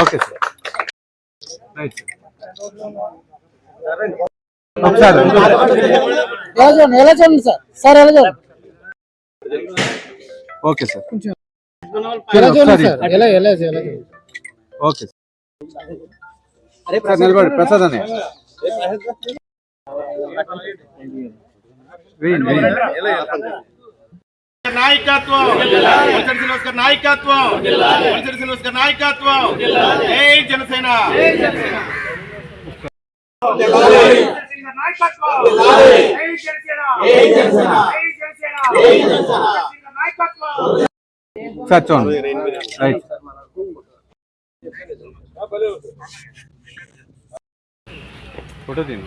Okay sir. Right ఒకసారి ఎలా చూడండి సార్? సార్ ఎలా చూడండి ఓకే సార్. ఎలా చూడండి సార్? ఎలా ఎలా ఎలా చూడండి ఓకే సార్. నిలబడి ప్రసాద్ అనే వేయండి వేయండి నాయకత్వం. వలసడి శ్రీనివాస్ గారి నాయకత్వం. వలసడి శ్రీనివాస్ గారి నాయకత్వం. జై జనసేన. రైట్ ఫోటో తీను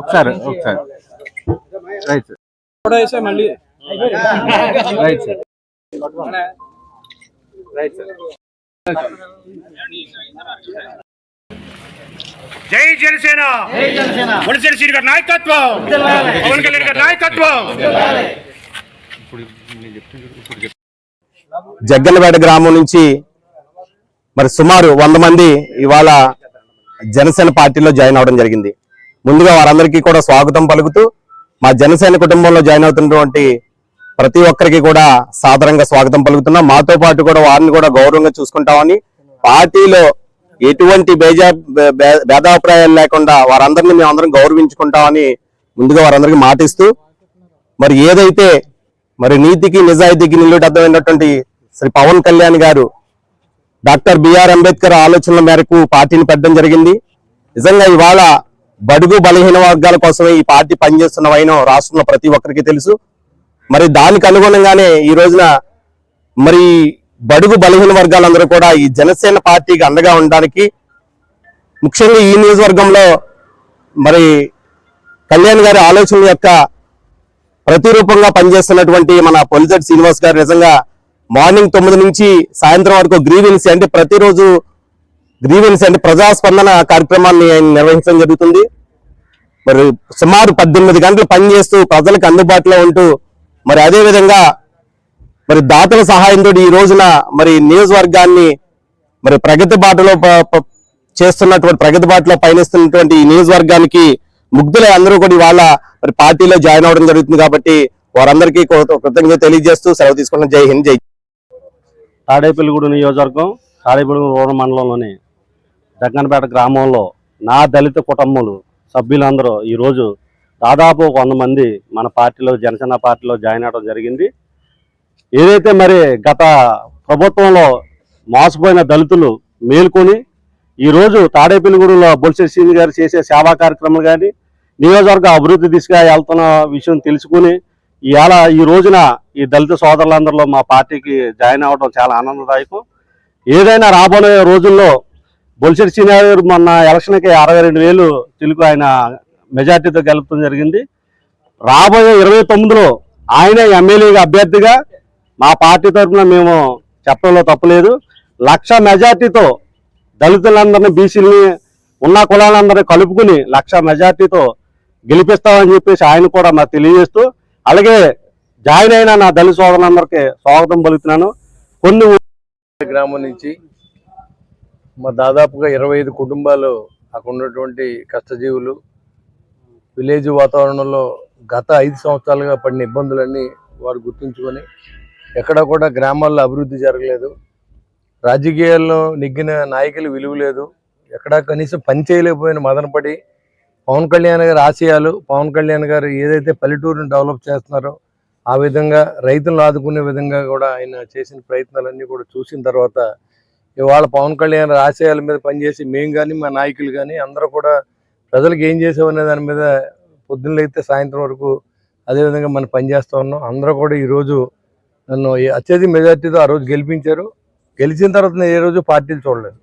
ఒకసారి ఒకసారి. Right sir. మళ్ళీ రైట్ సార్. Right sir. జై జనసేన. వలసడి శ్రీ గారి నాయకత్వం. పవన్ కళ్యాణ్ గారి నాయకత్వం. గ్రామం నుంచి మరి సుమారు వంద మంది ఇవాళ జనసేన పార్టీలో జాయిన్ అవడం జరిగింది. ముందుగా వారందరికీ కూడా స్వాగతం పలుకుతూ మా జనసేన కుటుంబంలో జాయిన్ అవుతున్నటువంటి ప్రతి ఒక్కరికి కూడా సాధారణంగా స్వాగతం పలుకుతున్నాం. మాతో పాటు కూడా వారిని కూడా గౌరవంగా చూసుకుంటామని పార్టీలో ఎటువంటి బేజా భేదాభిప్రాయాలు లేకుండా వారందరినీ మేము అందరం గౌరవించుకుంటామని ముందుగా వారందరికీ మాటిస్తూ మరి ఏదైతే మరి నీతికి నిజాయితీకి నిలుటద్దమైనటువంటి శ్రీ పవన్ కళ్యాణ్ గారు డాక్టర్ బిఆర్ అంబేద్కర్ ఆలోచనల మేరకు పార్టీని పెట్టడం జరిగింది. నిజంగా ఇవాళ బడుగు బలహీన వర్గాల కోసమే ఈ పార్టీ పనిచేస్తున్న వైనం రాష్ట్రంలో ప్రతి ఒక్కరికి తెలుసు. మరి దానికి అనుగుణంగానే ఈ రోజున మరి బడుగు బలహీన వర్గాలందరూ కూడా ఈ జనసేన పార్టీకి అండగా ఉండడానికి ముఖ్యంగా ఈ నియోజకవర్గంలో మరి కళ్యాణ్ గారి ఆలోచనల యొక్క ప్రతిరూపంగా పనిచేస్తున్నటువంటి మన పొలిజెట్ శ్రీనివాస్ గారు నిజంగా మార్నింగ్ తొమ్మిది నుంచి సాయంత్రం వరకు గ్రీవెన్సీ అంటే ప్రతిరోజు గ్రీవెన్సీ అంటే ప్రజాస్పందన కార్యక్రమాన్ని ఆయన నిర్వహించడం జరుగుతుంది. మరి సుమారు పద్దెనిమిది గంటలు పనిచేస్తూ ప్రజలకు అందుబాటులో ఉంటూ మరి అదే విధంగా మరి దాతల సహాయంతో ఈ రోజున మరి నియోజకవర్గాన్ని మరి ప్రగతి బాటలో చేస్తున్నటువంటి ప్రగతి బాటలో పయనిస్తున్నటువంటి ఈ నియోజకవర్గానికి ముగ్ధులై అందరూ కూడా ఇవాళ మరి పార్టీలో జాయిన్ అవ్వడం జరుగుతుంది కాబట్టి వారందరికీ కృతజ్ఞత తెలియజేస్తూ సెలవు తీసుకున్న జై హింద్ జై తాడేపల్లిగూడు నియోజకవర్గం తాడేపల్లిగూడు రూరల్ మండలంలోని జగ్గనపేట గ్రామంలో నా దళిత కుటుంబాలు సభ్యులందరూ ఈరోజు దాదాపు కొంతమంది మన పార్టీలో జనసేన పార్టీలో జాయిన్ అవ్వడం జరిగింది. ఏదైతే మరి గత ప్రభుత్వంలో మోసపోయిన దళితులు మేల్కొని ఈరోజు తాడేపల్లిగూడెంలో బొల్సె శ్రీని గారు చేసే సేవా కార్యక్రమాలు కానీ నియోజకవర్గ అభివృద్ధి దిశగా వెళ్తున్న విషయం తెలుసుకుని ఇవాళ ఈ రోజున ఈ దళిత సోదరులందరిలో మా పార్టీకి జాయిన్ అవ్వడం చాలా ఆనందదాయకం. ఏదైనా రాబోయే రోజుల్లో బొలిశెట్టి సీనియర్ గారు మొన్న ఎలక్షన్కి అరవై రెండు వేలు తెలుగు ఆయన మెజార్టీతో గెలపడం జరిగింది. రాబోయే ఇరవై తొమ్మిదిలో ఆయనే ఎమ్మెల్యేగా అభ్యర్థిగా మా పార్టీ తరఫున మేము చెప్పడంలో తప్పలేదు. లక్ష మెజార్టీతో దళితులందరినీ బీసీలని ఉన్న కులాలందరినీ కలుపుకుని లక్ష మెజార్టీతో గెలిపిస్తామని చెప్పేసి ఆయన కూడా మాకు తెలియజేస్తూ అలాగే జాయిన్ అయిన నా దళిత సోదరులందరికీ స్వాగతం పలుకుతున్నాను. కొన్ని గ్రామం నుంచి మా దాదాపుగా ఇరవై ఐదు కుటుంబాలు అక్కడ ఉన్నటువంటి కష్టజీవులు. విలేజ్ వాతావరణంలో గత ఐదు సంవత్సరాలుగా పడిన ఇబ్బందులన్నీ వారు గుర్తుంచుకొని ఎక్కడ కూడా గ్రామాల్లో అభివృద్ధి జరగలేదు. రాజకీయాల్లో నెగ్గిన నాయకులు విలువ లేదు. ఎక్కడా కనీసం పని చేయలేకపోయిన మదనపడి పవన్ కళ్యాణ్ గారి ఆశయాలు పవన్ కళ్యాణ్ గారు ఏదైతే పల్లెటూరుని డెవలప్ చేస్తున్నారో ఆ విధంగా రైతులను ఆదుకునే విధంగా కూడా ఆయన చేసిన ప్రయత్నాలన్నీ కూడా చూసిన తర్వాత ఇవాళ పవన్ కళ్యాణ్ ఆశయాల మీద పనిచేసి మేము కానీ మా నాయకులు కానీ అందరూ కూడా ప్రజలకు ఏం చేసామనే దాని మీద పొద్దున్న అయితే సాయంత్రం వరకు అదేవిధంగా మనం పనిచేస్తూ ఉన్నాం. అందరూ కూడా ఈరోజు నన్ను అత్యధిక మెజార్టీతో ఆ రోజు గెలిపించారు. గెలిచిన తర్వాత నేను ఏ రోజు పార్టీలు చూడలేదు.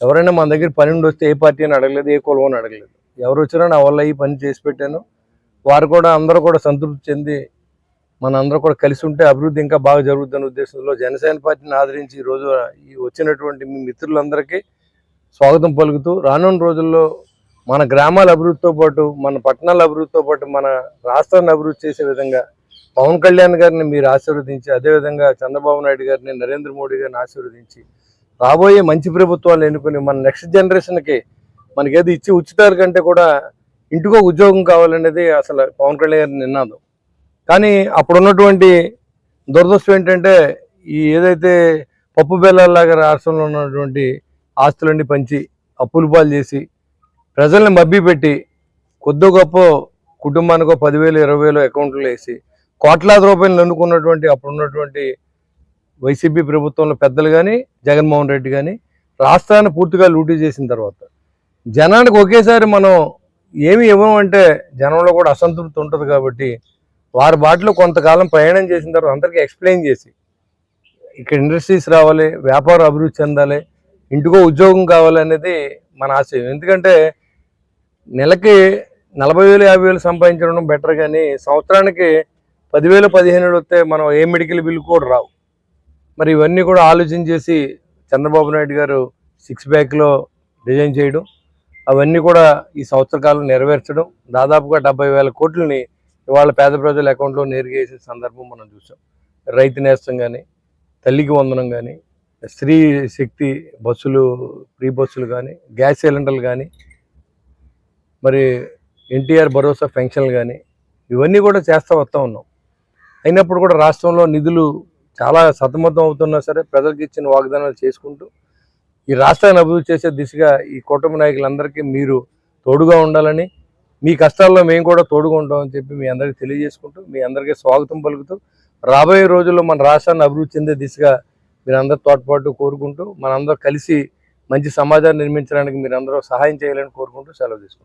ఎవరైనా మన దగ్గర పని ఉండి వస్తే ఏ పార్టీ అని అడగలేదు ఏ కులం అని అడగలేదు. ఎవరు వచ్చినా నా వల్ల ఈ పని చేసి పెట్టాను. వారు కూడా అందరూ కూడా సంతృప్తి చెంది మన అందరూ కూడా కలిసి ఉంటే అభివృద్ధి ఇంకా బాగా జరుగుతుందనే ఉద్దేశంలో జనసేన పార్టీని ఆదరించి ఈరోజు రోజు ఈ వచ్చినటువంటి మీ మిత్రులందరికీ స్వాగతం పలుకుతూ రానున్న రోజుల్లో మన గ్రామాల అభివృద్ధితో పాటు మన పట్టణాల అభివృద్ధితో పాటు మన రాష్ట్రాన్ని అభివృద్ధి చేసే విధంగా పవన్ కళ్యాణ్ గారిని మీరు ఆశీర్వదించి అదేవిధంగా చంద్రబాబు నాయుడు గారిని నరేంద్ర మోడీ గారిని ఆశీర్వదించి రాబోయే మంచి ప్రభుత్వాలు ఎన్నుకుని మన నెక్స్ట్ జనరేషన్కి మనకేది ఇచ్చి ఉచితాల కంటే కూడా ఇంటికో ఉద్యోగం కావాలనేది అసలు పవన్ కళ్యాణ్ గారి నినాదం. కానీ అప్పుడు ఉన్నటువంటి దురదృష్టం ఏంటంటే ఈ ఏదైతే పప్పు బెల్లాలాగా రాష్ట్రంలో ఉన్నటువంటి ఆస్తులన్నీ పంచి అప్పులు పాలు చేసి ప్రజల్ని మబ్బి పెట్టి కొద్ది గొప్ప కుటుంబానికో పదివేలు ఇరవై వేలు అకౌంట్లు వేసి కోట్లాది రూపాయలు నన్నుకున్నటువంటి అప్పుడు ఉన్నటువంటి వైసీపీ ప్రభుత్వంలో పెద్దలు కానీ జగన్మోహన్ రెడ్డి కానీ రాష్ట్రాన్ని పూర్తిగా లూటీ చేసిన తర్వాత జనానికి ఒకేసారి మనం ఏమి ఇవ్వమంటే జనంలో కూడా అసంతృప్తి ఉంటుంది కాబట్టి వారి బాటలో కొంతకాలం ప్రయాణం చేసిన తర్వాత అందరికీ ఎక్స్ప్లెయిన్ చేసి ఇక్కడ ఇండస్ట్రీస్ రావాలి వ్యాపారం అభివృద్ధి చెందాలి ఇంటికో ఉద్యోగం కావాలి అనేది మన ఆశయం. ఎందుకంటే నెలకి నలభై వేలు యాభై వేలు సంపాదించడం బెటర్ కానీ సంవత్సరానికి పదివేలు పదిహేను వేలు వస్తే మనం ఏ మెడికల్ బిల్ కూడా రావు. మరి ఇవన్నీ కూడా ఆలోచన చేసి చంద్రబాబు నాయుడు గారు సిక్స్ బ్యాక్లో డిజైన్ చేయడం అవన్నీ కూడా ఈ సంవత్సర కాలం నెరవేర్చడం దాదాపుగా డెబ్బై వేల కోట్లని ఇవాళ పేద ప్రజల అకౌంట్లో నేరుగా వేసే సందర్భం మనం చూసాం. రైతు నేస్తం కానీ తల్లికి వందనం కానీ స్త్రీ శక్తి బస్సులు ఫ్రీ బస్సులు కానీ గ్యాస్ సిలిండర్లు కానీ మరి ఎన్టీఆర్ భరోసా పెన్షన్లు కానీ ఇవన్నీ కూడా చేస్తూ వస్తూ ఉన్నాం. అయినప్పుడు కూడా రాష్ట్రంలో నిధులు చాలా సతమతం అవుతున్నా సరే ప్రజలకు ఇచ్చిన వాగ్దానాలు చేసుకుంటూ ఈ రాష్ట్రాన్ని అభివృద్ధి చేసే దిశగా ఈ కూటమి నాయకులందరికీ మీరు తోడుగా ఉండాలని మీ కష్టాల్లో మేము కూడా తోడుగా అని చెప్పి మీ అందరికీ తెలియజేసుకుంటూ మీ అందరికీ స్వాగతం పలుకుతూ రాబోయే రోజుల్లో మన రాష్ట్రాన్ని అభివృద్ధి చెందే దిశగా మీరందరూ తోడ్పాటు కోరుకుంటూ మనందరూ కలిసి మంచి సమాజాన్ని నిర్మించడానికి మీరందరూ సహాయం చేయాలని కోరుకుంటూ సెలవు తీసుకుంటాం